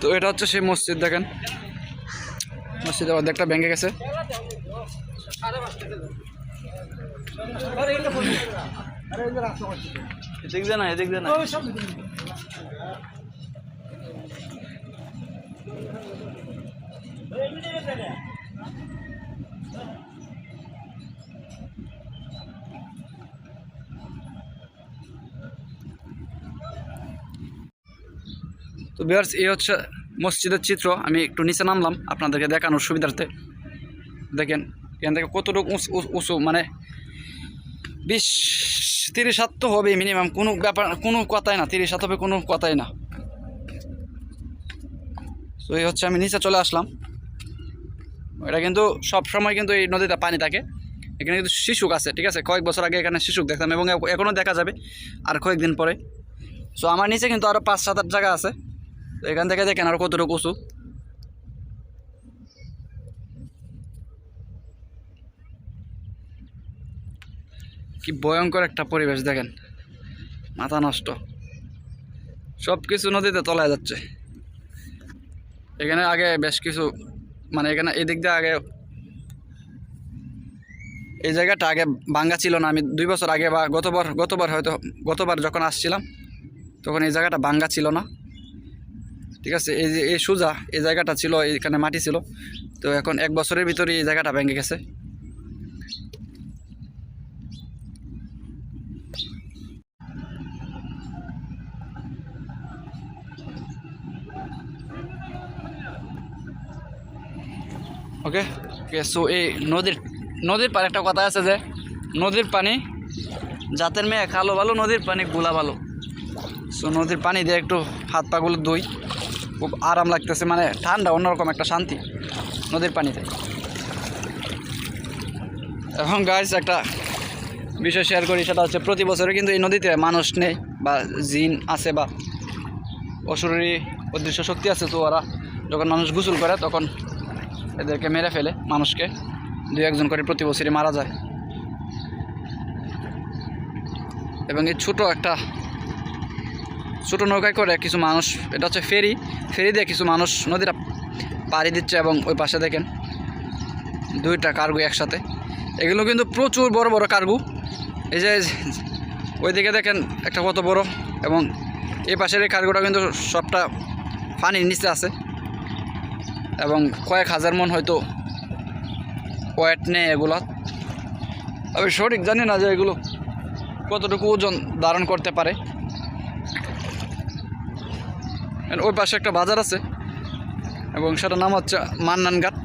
তো এটা হচ্ছে সেই মসজিদ দেখেন। মসজিদের অর্ধেকটা ভেঙে গেছে। এদিক না এদিক না। তো বিহার্স এই হচ্ছে মসজিদের চিত্র। আমি একটু নিচে নামলাম আপনাদেরকে দেখানোর সুবিধার্থে। দেখেন, এখান থেকে কতটুকু উঁচু- মানে বিশ, তিরিশ হাত তো হবে মিনিমাম কোনো ব্যাপার, কোনো কথাই না, তিরিশ হাত হবে, কোনো কথাই না। তো এই হচ্ছে আমি নিচে চলে আসলাম। এটা কিন্তু সব সময় কিন্তু এই নদীতে পানি থাকে। এখানে কিন্তু শিশুক আছে, ঠিক আছে? কয়েক বছর আগে এখানে শিশুক দেখতাম এবং এখনও দেখা যাবে, আর কয়েকদিন পরে। সো আমার নিচে কিন্তু আরও পাঁচ, সাত, আট জায়গা আছে। এখান থেকে দেখেন আর কতটুকু উঁচু। কি ভয়ঙ্কর একটা পরিবেশ দেখেন। মাথা নষ্ট। সব কিছু নদীতে তলায় যাচ্ছে। এখানে আগে বেশ কিছু মানে এখানে এদিক দিয়ে আগে এই জায়গাটা আগে ভাঙ্গা ছিল না। আমি দুই বছর আগে বা গতবার গতবার হয়তো, গতবার যখন আসছিলাম, তখন এই জায়গাটা ভাঙ্গা ছিল না। ঠিক আছে? এই যে, এই সোজা, এই জায়গাটা ছিল এখানে মাটি ছিল। তো এখন এক বছরের ভিতরে এই জায়গাটা ভেঙে গেছে। ওকে ওকে সো এই নদীর নদীর পাড়ে একটা কথা আছে যে, নদীর পানি জাতের মেয়ে খালো ভালো, নদীর পানি গুলা ভালো। সো নদীর পানি দিয়ে একটু হাত পাগুলো ধুই। খুব আরাম লাগতেছে মানে ঠান্ডা, অন্যরকম একটা শান্তি নদীর পানিতে। এখন গাইস একটা বিষয় শেয়ার করি, সেটা হচ্ছে প্রতি বছরে কিন্তু এই নদীতে মানুষ নেই বা জিন আছে বা অশরীরী অদৃশ্য শক্তি আছে, তো ওরা যখন মানুষ গোসল করে, তখন এদেরকে মেরে ফেলে, মানুষকে দু একজন করে প্রতি বছরই মারা যায়। এবং এই ছোটো একটা ছোটো নৌকায় করে কিছু মানুষ, এটা হচ্ছে ফেরি। ফেরি দিয়ে কিছু মানুষ নদীটা পাড়ি দিচ্ছে এবং ওই পাশে দেখেন দুইটা কার্গো একসাথে। এগুলো কিন্তু প্রচুর বড় বড় কার্গো। এই যে ওইদিকে দেখেন একটা কত বড় এবং এই পাশের এই কার্গোটা কিন্তু সবটা পানির নিচে আছে। এবং কয়েক হাজার মন হয়তো ওয়েট নেই এগুলো। আমি সঠিক জানি না যে এগুলো কতটুকু ওজন ধারণ করতে পারে। ওই পাশে একটা বাজার আছে। এবং সেটার নাম হচ্ছে মান্নান ঘাট